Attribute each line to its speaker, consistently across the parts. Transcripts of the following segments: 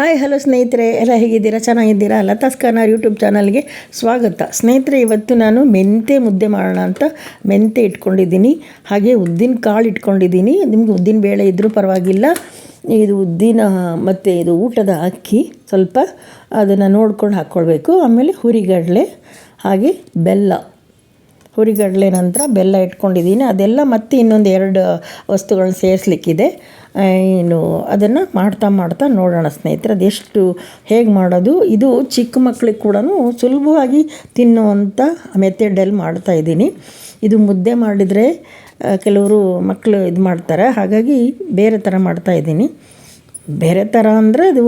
Speaker 1: Hi hello ಸ್ನೇಹಿತರೆ. ಎಲ್ಲ ಹೇಗಿದ್ದೀರಾ? ಚೆನ್ನಾಗಿದ್ದೀರಾ? ಲತಾಸ್ ಕಾರ್ನರ್ ಯೂಟ್ಯೂಬ್ ಚಾನಲ್ಗೆ ಸ್ವಾಗತ. ಸ್ನೇಹಿತರೆ, ಇವತ್ತು ನಾನು ಮೆಂತೆ ಮುದ್ದೆ ಮಾಡೋಣ ಅಂತ ಮೆಂತೆ ಇಟ್ಕೊಂಡಿದ್ದೀನಿ. ಹಾಗೆ ಉದ್ದಿನ ಕಾಳು ಇಟ್ಕೊಂಡಿದ್ದೀನಿ. ನಿಮ್ಗೆ ಉದ್ದಿನ ಬೇಳೆ ಇದ್ದರೂ ಪರವಾಗಿಲ್ಲ. ಇದು ಉದ್ದಿನ, ಮತ್ತು ಇದು ಊಟದ ಅಕ್ಕಿ ಸ್ವಲ್ಪ ಅದನ್ನು ನೋಡ್ಕೊಂಡು ಹಾಕ್ಕೊಳ್ಬೇಕು. ಆಮೇಲೆ ಹುರಿಗಡಲೆ, ಹಾಗೆ ಬೆಲ್ಲ. ಹುರಿಗಡಲೆ ನಂತರ ಬೆಲ್ಲ ಇಟ್ಕೊಂಡಿದ್ದೀನಿ. ಅದೆಲ್ಲ ಮತ್ತೆ ಇನ್ನೊಂದು ಎರಡು ವಸ್ತುಗಳನ್ನ ಸೇರಿಸ್ಲಿಕ್ಕಿದೆ. ಏನು, ಅದನ್ನು ಮಾಡ್ತಾ ಮಾಡ್ತಾ ನೋಡೋಣ ಸ್ನೇಹಿತರೆ, ಅದೆಷ್ಟು ಹೇಗೆ ಮಾಡೋದು? ಇದು ಚಿಕ್ಕ ಮಕ್ಕಳಿಗೆ ಕೂಡ ಸುಲಭವಾಗಿ ತಿನ್ನುವಂಥ ಮಾಡ್ತಾ ಇದ್ದೀನಿ. ಇದು ಮುದ್ದೆ ಮಾಡಿದರೆ ಕೆಲವರು ಮಕ್ಕಳು ಇದು ಮಾಡ್ತಾರೆ. ಹಾಗಾಗಿ ಬೇರೆ ಥರ ಮಾಡ್ತಾ ಇದ್ದೀನಿ. ಬೇರೆ ಥರ ಅಂದರೆ ಅದು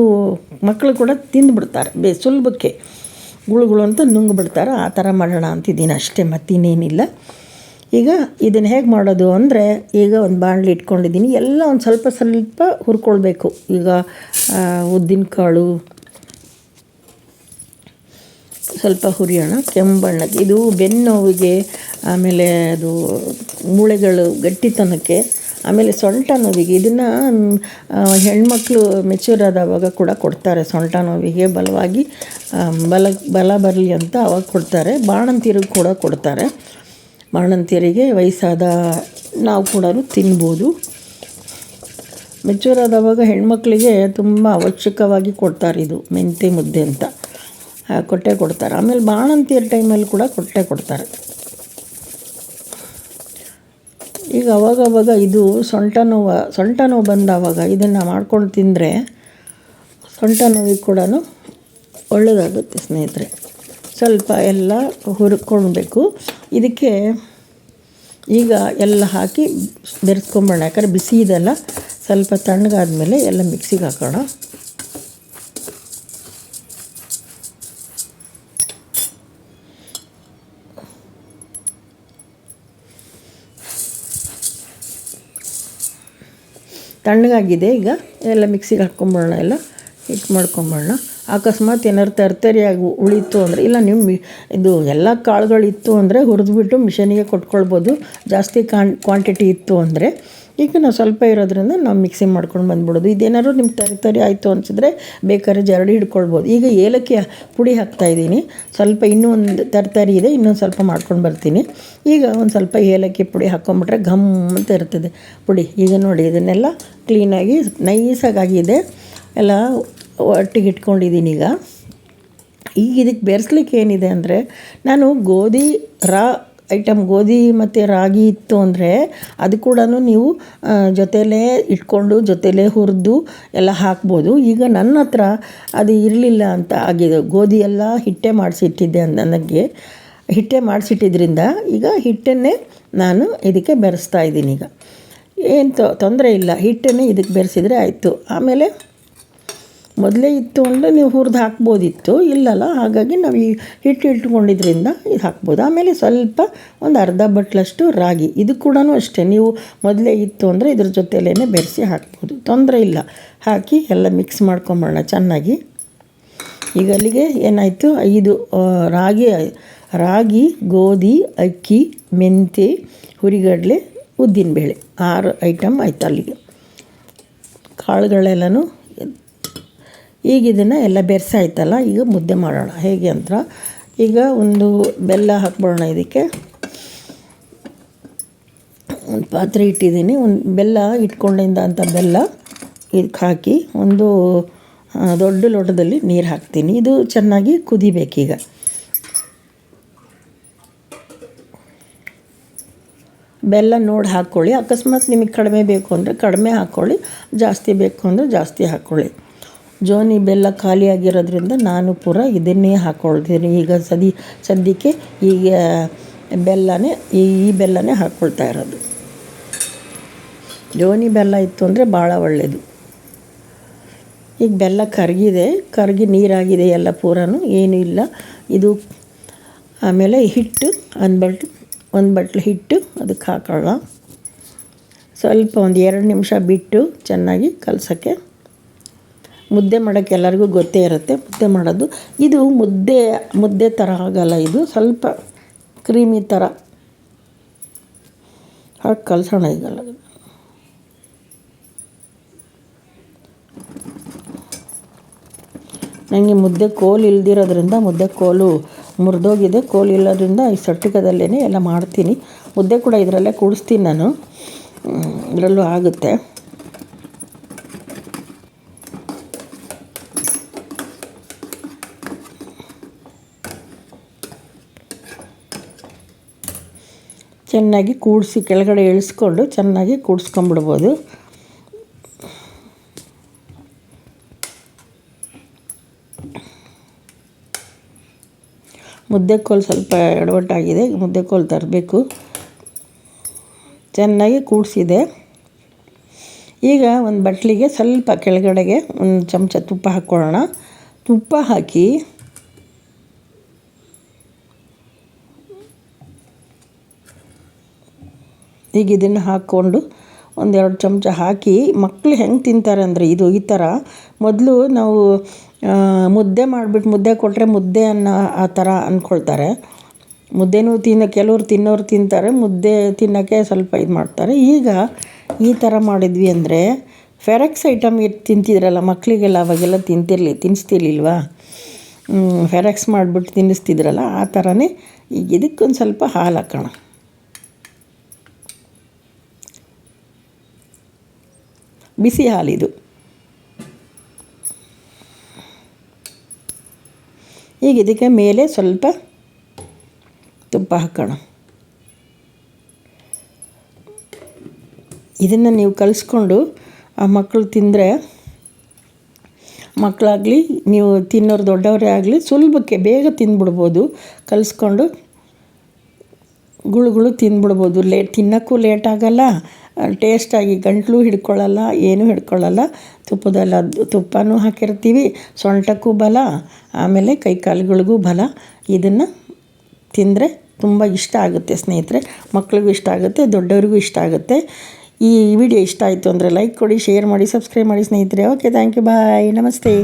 Speaker 1: ಮಕ್ಕಳು ಕೂಡ ತಿಂದುಬಿಡ್ತಾರೆ, ಬೇ, ಸುಲಭಕ್ಕೆ. ಗುಳುಗುಳು ಅಂತ ನುಂಗ್ಬಿಡ್ತಾರೆ. ಆ ಥರ ಮಾಡೋಣ ಅಂತಿದ್ದೀನಿ. ಅಷ್ಟೇ ಮತ್ತಿನ್ನೇನಿಲ್ಲ. ಈಗ ಇದನ್ನು ಹೇಗೆ ಮಾಡೋದು ಅಂದರೆ ಈಗ ಒಂದು ಬಾಣಲಿ ಇಟ್ಕೊಂಡಿದ್ದೀನಿ. ಎಲ್ಲ ಒಂದು ಸ್ವಲ್ಪ ಸ್ವಲ್ಪ ಹುರ್ಕೊಳ್ಬೇಕು. ಈಗ ಉದ್ದಿನ ಕಾಳು, ಸ್ವಲ್ಪ ಹುರಿಯೋಣ ಕೆಂಬಣ್ಣಕ್ಕೆ ಇದು ಬೆನ್ನೋವಿಗೆ ಆಮೇಲೆ ಅದು ಮೂಳೆಗಳು ಗಟ್ಟಿತನಕ್ಕೆ, ಆಮೇಲೆ ಸೊಂಟ ನೋವಿಗೆ. ಇದನ್ನು ಹೆಣ್ಮಕ್ಳು ಮೆಚೂರ್ ಆದವಾಗ ಕೂಡ ಕೊಡ್ತಾರೆ. ಸೊಂಟ ನೋವಿಗೆ ಬಲವಾಗಿ ಬಲ ಬಲ ಬರಲಿ ಅಂತ ಅವಾಗ ಕೊಡ್ತಾರೆ. ಬಾಣಂತಿರು ಕೂಡ ಕೊಡ್ತಾರೆ. ಬಾಣಂತಿಯರಿಗೆ ವಯಸ್ಸಾದ ನಾವು ಕೂಡ ತಿನ್ಬೋದು. ಮೆಚೂರ್ ಆದವಾಗ ಹೆಣ್ಮಕ್ಳಿಗೆ ತುಂಬ ಅವಶ್ಯಕವಾಗಿ ಕೊಡ್ತಾರೆ ಇದು, ಮೆಂತೆ ಮುದ್ದೆ ಅಂತ. ಕೊಟ್ಟೆ ಕೊಡ್ತಾರೆ. ಆಮೇಲೆ ಬಾಣಂತಿಯರ ಟೈಮಲ್ಲಿ ಕೂಡ ಕೊಟ್ಟೆ ಕೊಡ್ತಾರೆ. ಈಗ ಅವಾಗವಾಗ ಇದು ಸೊಂಟ ನೋವು ಸೊಂಟ ನೋವು ಬಂದಾವಾಗ ಇದನ್ನು ಮಾಡ್ಕೊಂಡು ತಿಂದರೆ ಸೊಂಟ ನೋವಿಗೆ ಕೂಡ ಒಳ್ಳೆಯದಾಗುತ್ತೆ ಸ್ನೇಹಿತರೆ. ಸ್ವಲ್ಪ ಎಲ್ಲ ಹುರ್ಕೊಳ್ಬೇಕು. ಇದಕ್ಕೆ ಈಗ ಎಲ್ಲ ಹಾಕಿ ಬೆರೆಸ್ಕೊಂಬೋಣ ಯಾಕಂದ್ರೆ ಬಿಸಿ ಇದೆಲ್ಲ ಸ್ವಲ್ಪ ತಣ್ಣಗಾದ್ಮೇಲೆ ಎಲ್ಲ ಮಿಕ್ಸಿಗೆ ಹಾಕೋಣ. ತಣ್ಣಗಾಗಿದೆ. ಈಗ ಎಲ್ಲ ಮಿಕ್ಸಿಗೆ ಹಾಕ್ಕೊಂಬೋಣ ಎಲ್ಲ. ಹಿಟ್ಟು ಮಾಡ್ಕೊಂಬಿಡೋಣ ಅಕಸ್ಮಾತ್ ಏನಾದ್ರು ತರ್ತರಿಯಾಗಿ ಉಳಿತು ಅಂದರೆ, ಇಲ್ಲ ನಿಮ್ಮ ಇದು ಎಲ್ಲ ಕಾಳುಗಳಿತ್ತು ಅಂದರೆ ಹುರಿದ್ಬಿಟ್ಟು ಮಿಷನಿಗೆ ಕೊಟ್ಕೊಳ್ಬೋದು. ಜಾಸ್ತಿ ಕಾನ್ ಕ್ವಾಂಟಿಟಿ ಇತ್ತು ಅಂದರೆ, ಈಗ ನಾವು ಸ್ವಲ್ಪ ಇರೋದ್ರಿಂದ ನಾವು ಮಿಕ್ಸಿ ಮಾಡ್ಕೊಂಡು ಬಂದ್ಬಿಡೋದು. ಇದೇನಾದ್ರು ನಿಮ್ಗೆ ತರಿ ತರಿ ಆಯಿತು ಅನಿಸಿದ್ರೆ ಬೇಕಾದ್ರೆ ಜರಡಿ ಹಿಡ್ಕೊಳ್ಬೋದು. ಈಗ ಏಲಕ್ಕಿ ಪುಡಿ ಹಾಕ್ತಾಯಿದ್ದೀನಿ ಸ್ವಲ್ಪ ಇನ್ನೂ ಒಂದು ತರ್ತರಿ ಇದೆ, ಇನ್ನೊಂದು ಸ್ವಲ್ಪ ಮಾಡ್ಕೊಂಡು ಬರ್ತೀನಿ. ಈಗ ಒಂದು ಸ್ವಲ್ಪ ಏಲಕ್ಕಿ ಪುಡಿ ಹಾಕ್ಕೊಂಬಿಟ್ರೆ ಘಮ್ ಅಂತ ಇರ್ತದೆ ಪುಡಿ. ಈಗ ನೋಡಿ, ಇದನ್ನೆಲ್ಲ ಕ್ಲೀನಾಗಿ ನೈಸಾಗಿ ಆಗಿದೆ. ಎಲ್ಲ ಒಟ್ಟಿಗೆ ಇಟ್ಕೊಂಡಿದ್ದೀನಿ ಈಗ. ಈಗ ಇದಕ್ಕೆ ಬೆರೆಸ್ಲಿಕ್ಕೆ ಏನಿದೆ ಅಂದರೆ, ನಾನು ಗೋಧಿ, ರಾ ಐಟಮ್ ಗೋಧಿ ಮತ್ತು ರಾಗಿ ಇತ್ತು ಅಂದರೆ, ಅದು ಕೂಡ ನೀವು ಜೊತೆಲೇ ಇಟ್ಕೊಂಡು, ಜೊತೆಲೇ ಹುರಿದು ಎಲ್ಲ ಹಾಕ್ಬೋದು. ಈಗ ನನ್ನ ಹತ್ರ ಅದು ಇರಲಿಲ್ಲ ಅಂತ ಆಗಿದೆ. ಗೋಧಿ ಎಲ್ಲ ಹಿಟ್ಟೆ ಮಾಡಿಸಿಟ್ಟಿದ್ದೆ ನನಗೆ. ಹಿಟ್ಟೆ ಮಾಡಿಸಿಟ್ಟಿದ್ರಿಂದ ಈಗ ಹಿಟ್ಟನ್ನೇ ನಾನು ಇದಕ್ಕೆ ಬೆರೆಸ್ತಾ ಇದ್ದೀನಿ ಈಗ. ಏನು ತೊಂದರೆ ಇಲ್ಲ. ಹಿಟ್ಟನ್ನೇ ಇದಕ್ಕೆ ಬೆರೆಸಿದರೆ ಆಯಿತು. ಆಮೇಲೆ ಮೊದಲೇ ಇತ್ತು ಅಂದರೆ ನೀವು ಹುರಿದು ಹಾಕ್ಬೋದಿತ್ತು, ಇಲ್ಲಲ್ಲ, ಹಾಗಾಗಿ ನಾವು ಈ ಹಿಟ್ಟು ಇಟ್ಕೊಂಡಿದ್ರಿಂದ ಇದು ಹಾಕ್ಬೋದು. ಆಮೇಲೆ ಸ್ವಲ್ಪ ಒಂದು ಅರ್ಧ ಬಟ್ಲಷ್ಟು ರಾಗಿ, ಇದು ಕೂಡ ಅಷ್ಟೇ. ನೀವು ಮೊದಲೇ ಇತ್ತು ಅಂದರೆ ಇದ್ರ ಜೊತೆಲೇ ಬೆರೆಸಿ ಹಾಕ್ಬೋದು. ತೊಂದರೆ ಇಲ್ಲ. ಹಾಕಿ ಎಲ್ಲ ಮಿಕ್ಸ್ ಮಾಡ್ಕೊಂಬಿಡೋಣ ಚೆನ್ನಾಗಿ. ಈಗ ಅಲ್ಲಿಗೆ ಏನಾಯಿತು? ಐದು ರಾಗಿ ರಾಗಿ, ಗೋಧಿ, ಅಕ್ಕಿ, ಮೆಂತೆ, ಹುರಿಗಡಲೆ, ಉದ್ದಿನಬೇಳೆ. ಆರು ಐಟಮ್ ಆಯಿತು ಅಲ್ಲಿಗೆ. ಕಾಳುಗಳೆಲ್ಲನೂ ಈಗ ಇದನ್ನು ಎಲ್ಲ ಬೆರೆಸಾಯ್ತಲ್ಲ ಈಗ ಮುದ್ದೆ ಮಾಡೋಣ. ಹೇಗೆ ಅಂತ ಈಗ ಒಂದು ಬೆಲ್ಲ ಹಾಕ್ಬಿಡೋಣ ಇದಕ್ಕೆ. ಒಂದು ಪಾತ್ರೆ ಇಟ್ಟಿದ್ದೀನಿ. ಒಂದು ಬೆಲ್ಲ ಇಟ್ಕೊಂಡಿಂದ ಅಂತ ಬೆಲ್ಲ ಇದಕ್ಕೆ ಹಾಕಿ, ಒಂದು ದೊಡ್ಡ ಲೋಟದಲ್ಲಿ ನೀರು ಹಾಕ್ತೀನಿ. ಇದು ಚೆನ್ನಾಗಿ ಕುದಿಬೇಕೀಗ. ಬೆಲ್ಲ ನೋಡಿ ಹಾಕ್ಕೊಳ್ಳಿ ಅಕಸ್ಮಾತ್ ನಿಮಗೆ ಕಡಿಮೆ ಬೇಕು ಅಂದರೆ ಕಡಿಮೆ ಹಾಕ್ಕೊಳ್ಳಿ ಜಾಸ್ತಿ ಬೇಕು ಅಂದರೆ ಜಾಸ್ತಿ ಹಾಕ್ಕೊಳ್ಳಿ ಜೋನಿ ಬೆಲ್ಲ ಖಾಲಿಯಾಗಿರೋದ್ರಿಂದ ನಾನು ಪೂರ ಇದನ್ನೇ ಹಾಕ್ಕೊಳ್ತೀನಿ ಈಗ ಸದಿ, ಸದ್ಯಕ್ಕೆ ಈಗ ಬೆಲ್ಲನೇ, ಈ ಈ ಬೆಲ್ಲನೇ ಹಾಕ್ಕೊಳ್ತಾ ಇರೋದು. ಜೋನಿ ಬೆಲ್ಲ ಇತ್ತು ಅಂದರೆ ಭಾಳ ಒಳ್ಳೆಯದು ಈಗ ಬೆಲ್ಲ ಕರಗಿದೆ, ಕರಗಿ ನೀರಾಗಿದೆ ಎಲ್ಲ ಪೂರನೂ, ಏನೂ ಇಲ್ಲ. ಇದು ಆಮೇಲೆ ಹಿಟ್ಟು, ಒಂದು ಬಟ್ಲು ಒಂದು ಬಟ್ಲು ಹಿಟ್ಟು ಅದಕ್ಕೆ ಹಾಕೋಣ. ಸ್ವಲ್ಪ ಒಂದು ಎರಡು ನಿಮಿಷ ಬಿಟ್ಟು ಚೆನ್ನಾಗಿ ಕಲಸೋಕ್ಕೆ ಮುದ್ದೆ ಮಾಡೋಕ್ಕೆ ಎಲ್ಲರಿಗೂ ಗೊತ್ತೇ ಇರುತ್ತೆ. ಮುದ್ದೆ ಮಾಡೋದು ಇದು ಮುದ್ದೆ ಮುದ್ದೆ ಥರ ಆಗಲ್ಲ ಇದು. ಸ್ವಲ್ಪ ಕ್ರೀಮಿ ಥರ ಹಾಕಿ ಕಲಸೋಣ ಈಗಲ್ಲ ನನಗೆ ಮುದ್ದೆ ಕೋಲು ಇಲ್ದಿರೋದ್ರಿಂದ ಮುದ್ದೆ ಕೋಲು ಮುರಿದೋಗಿದೆ. ಕೋಲು ಇಲ್ಲೋದ್ರಿಂದ ಈ ಸಟ್ಟಿಕದಲ್ಲೇ ಎಲ್ಲ ಮಾಡ್ತೀನಿ. ಮುದ್ದೆ ಕೂಡ ಇದರಲ್ಲೇ ಕೂಡಿಸ್ತೀನಿ ನಾನು. ಇದರಲ್ಲೂ ಆಗುತ್ತೆ. ಚೆನ್ನಾಗಿ ಕೂಡಿಸಿ ಕೆಳಗಡೆ ಇಳಿಸ್ಕೊಂಡು ಚೆನ್ನಾಗಿ ಕೂಡಿಸ್ಕೊಂಬಿಡ್ಬೋದು. ಮುದ್ದೆ ಕೋಲು ಸ್ವಲ್ಪ ಎಡವಟ್ಟಾಗಿದೆ, ಮುದ್ದೆ ಕೋಲು ತರಬೇಕು. ಚೆನ್ನಾಗಿ ಕೂಡಿಸಿದೆ. ಈಗ ಒಂದು ಬಟ್ಲಿಗೆ ಸ್ವಲ್ಪ ಕೆಳಗಡೆಗೆ ಒಂದು ಚಮಚ ತುಪ್ಪ ಹಾಕ್ಕೊಳ್ಳೋಣ. ತುಪ್ಪ ಹಾಕಿ ಈಗ ಇದನ್ನು ಹಾಕ್ಕೊಂಡು ಒಂದೆರಡು ಚಮಚ ಹಾಕಿ ಮಕ್ಕಳು ಹೆಂಗೆ ತಿಂತಾರೆ ಅಂದರೆ ಇದು ಈ ಥರ ಮೊದಲು ನಾವು ಮುದ್ದೆ ಮಾಡಿಬಿಟ್ಟು ಮುದ್ದೆ ಕೊಟ್ಟರೆ ಮುದ್ದೆ ಅನ್ನೋ ಆ ಥರ ಅಂದ್ಕೊಳ್ತಾರೆ ಮುದ್ದೆನೂ ತಿನ್ನ, ಕೆಲವ್ರು ತಿನ್ನೋರು ತಿಂತಾರೆ, ಮುದ್ದೆ ತಿನ್ನೋಕ್ಕೆ ಸ್ವಲ್ಪ ಇದು ಮಾಡ್ತಾರೆ. ಈಗ ಈ ಥರ ಮಾಡಿದ್ವಿ ಅಂದರೆ ಫೆರೆಕ್ಸ್ ಐಟಮ್ ಇಟ್ಟು ತಿಂತಿದ್ರಲ್ಲ ಮಕ್ಕಳಿಗೆಲ್ಲ ಅವಾಗೆಲ್ಲ ತಿಂತಿರ್ಲಿ ತಿನ್ನಿಸ್ತಿರ್ಲಿಲ್ವಾ ಫೆರೆಕ್ಸ್ ಮಾಡಿಬಿಟ್ಟು ತಿನ್ನಿಸ್ತಿದ್ರಲ್ಲ ಆ ಥರನೇ ಈಗ ಇದಕ್ಕೊಂದು ಸ್ವಲ್ಪ ಹಾಲು ಹಾಕೋಣ. ಬಿಸಿ ಹಾಲಿದು. ಈಗ ಇದಕ್ಕೆ ಮೇಲೆ ಸ್ವಲ್ಪ ತುಪ್ಪ ಹಾಕೋಣ. ಇದನ್ನು ನೀವು ಕಲಿಸ್ಕೊಂಡು ಆ ಮಕ್ಕಳು ತಿಂದರೆ ಮಕ್ಕಳಾಗಲಿ ನೀವು ತಿನ್ನೋರು ದೊಡ್ಡವರೇ ಆಗಲಿ ಸುಲಭಕ್ಕೆ ಬೇಗ ತಿಂದ್ಬಿಡ್ಬೋದು. ಕಲಿಸ್ಕೊಂಡು ಗುಳುಗಳು ಗುಳು ತಿಂದ್ಬಿಡ್ಬೋದು. ಲೇಟ್ ತಿನ್ನೋಕ್ಕೂ ಲೇಟ್ ಆಗೋಲ್ಲ. ಟೇಸ್ಟಾಗಿ ಗಂಟಲು ಹಿಡ್ಕೊಳ್ಳಲ್ಲ, ಏನೂ ಹಿಡ್ಕೊಳ್ಳಲ್ಲ. ತುಪ್ಪದಲ್ಲಿ ಅದು, ತುಪ್ಪನೂ ಹಾಕಿರ್ತೀವಿ, ಸೊಂಟಕ್ಕೂ ಬಲ, ಆಮೇಲೆ ಕೈ ಕಾಲುಗಳಿಗೂ ಬಲ. ಇದನ್ನು ತಿಂದರೆ ತುಂಬ ಇಷ್ಟ ಆಗುತ್ತೆ ಸ್ನೇಹಿತರೆ. ಮಕ್ಳಿಗೂ ಇಷ್ಟ ಆಗುತ್ತೆ, ದೊಡ್ಡವ್ರಿಗೂ ಇಷ್ಟ ಆಗುತ್ತೆ. ಈ ವಿಡಿಯೋ ಇಷ್ಟ ಆಯಿತು ಅಂದರೆ ಲೈಕ್ ಕೊಡಿ ಶೇರ್ ಮಾಡಿ ಸಬ್ಸ್ಕ್ರೈಬ್ ಮಾಡಿ ಸ್ನೇಹಿತರೆ. ಓಕೆ ಥ್ಯಾಂಕ್ ಯು ಬಾಯ್ ನಮಸ್ತೆ.